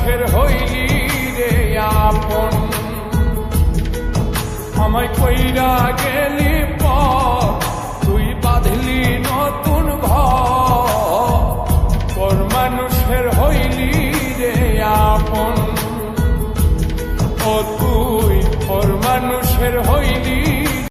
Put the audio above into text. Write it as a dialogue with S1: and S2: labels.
S1: মানুষের হইলি রে আপন। আমায় কইরা গেলি পর তুই বাঁধলি নতুন ঘর। মানুষের হইলি রে আপন। ও